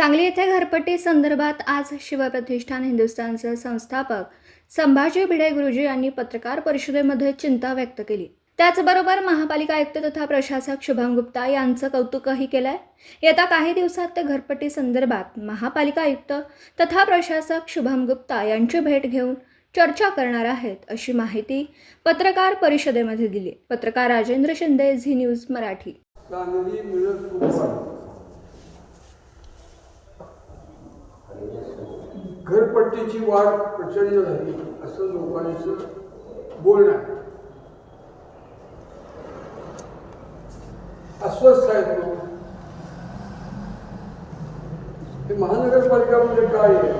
सांगली येथे घरपट्टी संदर्भात आज शिवप्रतिष्ठान हिंदुस्थानचे संस्थापक संभाजी भिडे गुरुजी यांनी पत्रकार परिषदेमध्ये चिंता व्यक्त केली. त्याचबरोबर महापालिका आयुक्त तथा प्रशासक शुभम गुप्ता यांचं कौतुकही केलंय. येत्या काही दिवसात ते घरपट्टी संदर्भात महापालिका आयुक्त तथा प्रशासक शुभम गुप्ता यांची भेट घेऊन चर्चा करणार आहेत अशी माहिती पत्रकार परिषदेमध्ये दिली. पत्रकार राजेंद्र शिंदे झी न्यूज मराठी. घरपट्टीची वाढ प्रचंड झाली असं लोकांचं बोलणं आहे अस्वस्थ आहेत लोक. हे महानगरपालिका म्हणजे काय आहे?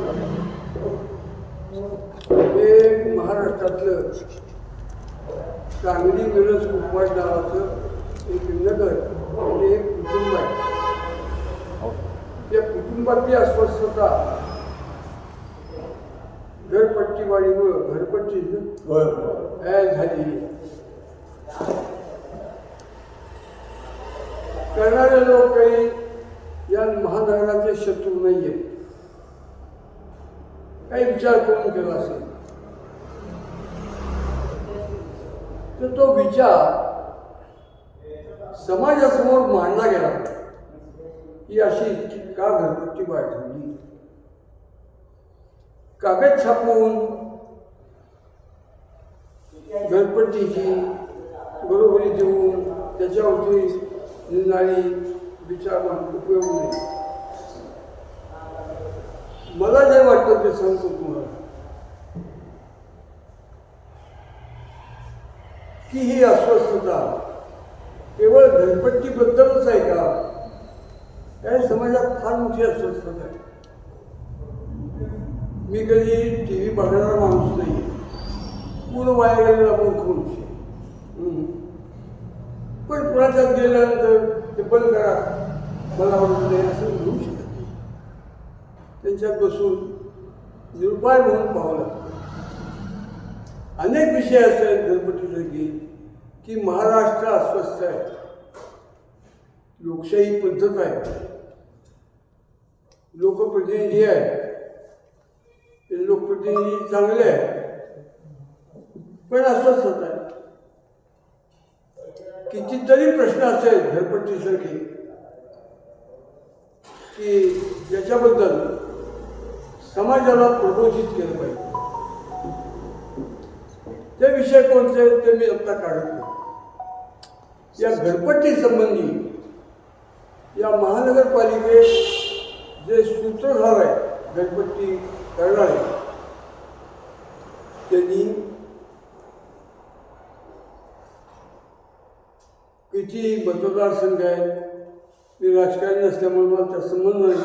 हे महाराष्ट्रातलं सांगली मिरज कुपवाड नावाचं एक नगर म्हणजे एक कुटुंब आहे. या कुटुंबातली अस्वस्थता घरपट्टी वाढीमुळं घरपट्टी झाली? करणारे लोक काही या महानगराचे शत्रू नाहीये. काही विचार करून केला असेल. तर तो विचार समाजासमोर मांडला गेला. ही अशी का घरपट्टी वाढली कागद छापून घरपट्टीची बरोबरी देऊन त्याच्यावरती निघणारी विचार उपयोग नाही मला जे वाटतं ते सांगतो तुम्हाला. की ही अस्वस्थता केवळ घरपट्टीबद्दलच आहे का? या समाजात फार मोठी अस्वस्थता आहे. मी कधी टी व्ही बघणारा माणूस नाही. पूर्ण वाया गेलेला मूर्ख पण कुणाच्यात गेल्यानंतर ते बंद करा. मला आवडत नाही असं घेऊ शकत नाही. त्यांच्यात बसून निरुपाय म्हणून पाहावं लागतं. अनेक विषय असे आहेत गणपतीसाठी की महाराष्ट्र अस्वस्थ आहे. लोकशाही पद्धत आहे. लोकप्रतिनिधी आहे ते लोकप्रतिनिधी चांगले आहे. पण अस्वस्थ आहे कितीतरी प्रश्न असेल आहेत की याच्याबद्दल समाजाला प्रबोधित केलं पाहिजे. ते विषय कोणते ते मी आत्ता काढत या घरपट्टी संबंधी या महानगरपालिकेत जे सूत्रधार आहे घरपट्टी करणारे त्यांनी किती मतदारसंघ आहेत मी राजकारणी असल्यामुळे मला त्या संबंध नाही.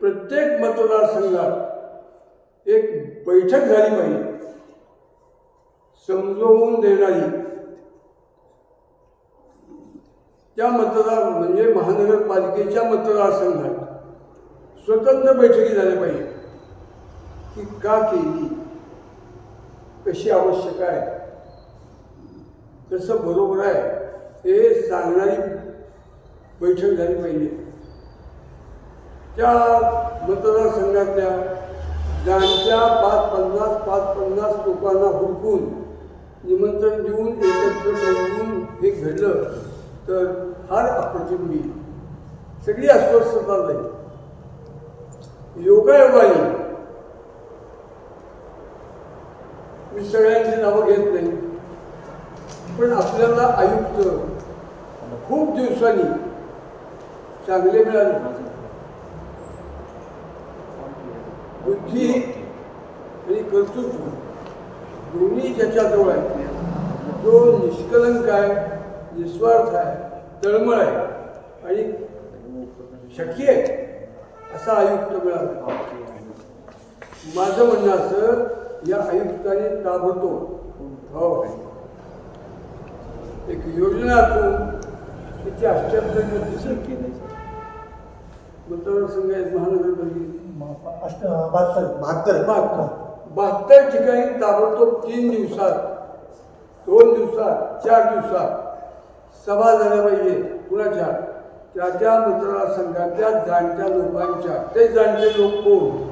प्रत्येक मतदारसंघात एक बैठक झाली पाहिजे. समजवून देणारी. त्या मतदार म्हणजे महानगरपालिकेच्या मतदारसंघात स्वतंत्र बैठकी झाल्या पाहिजे. की का केली? कशी आवश्यक आहे? तसं बरोबर आहे हे सांगणारी बैठक झाली पाहिजे. त्या मतदारसंघातल्या ज्यांच्या पाच पन्नास पाच पन्नास लोकांना हुडकून निमंत्रण देऊन एकत्र बोलवून हे घडलं तर फार अप्रतिम सगळी अस्वस्थता जाईल. योगायोगाने मी सगळ्यांची नावं घेत नाही. पण आपल्याला आयुक्त खूप दिवसांनी चांगले मिळाले. बुद्धी आणि कर्तृत्व दोन्ही ज्याच्याजवळ आहे. जो निष्कलंक आहे निस्वार्थ आहे तळमळ आहे आणि शक्य आहे असा आयुक्त मिळाला. माझं म्हणणं असं या आयुक्ताने ताबडतोब हो एक योजना आखून तिची अष्ट्याहत्तर दिसत केली मतदारसंघ आहेत महानगरपालिका अष्ट बहात्तर. बहात्तर. बहात्तर. बहात्तर ठिकाणी ताबडतोब तीन दिवसात दोन दिवसात चार दिवसात सभा झाल्या पाहिजे. कुणाच्या? त्या त्या मतदारसंघातल्या जाणत्या लोकांच्या. ते जाणते लोक कोण?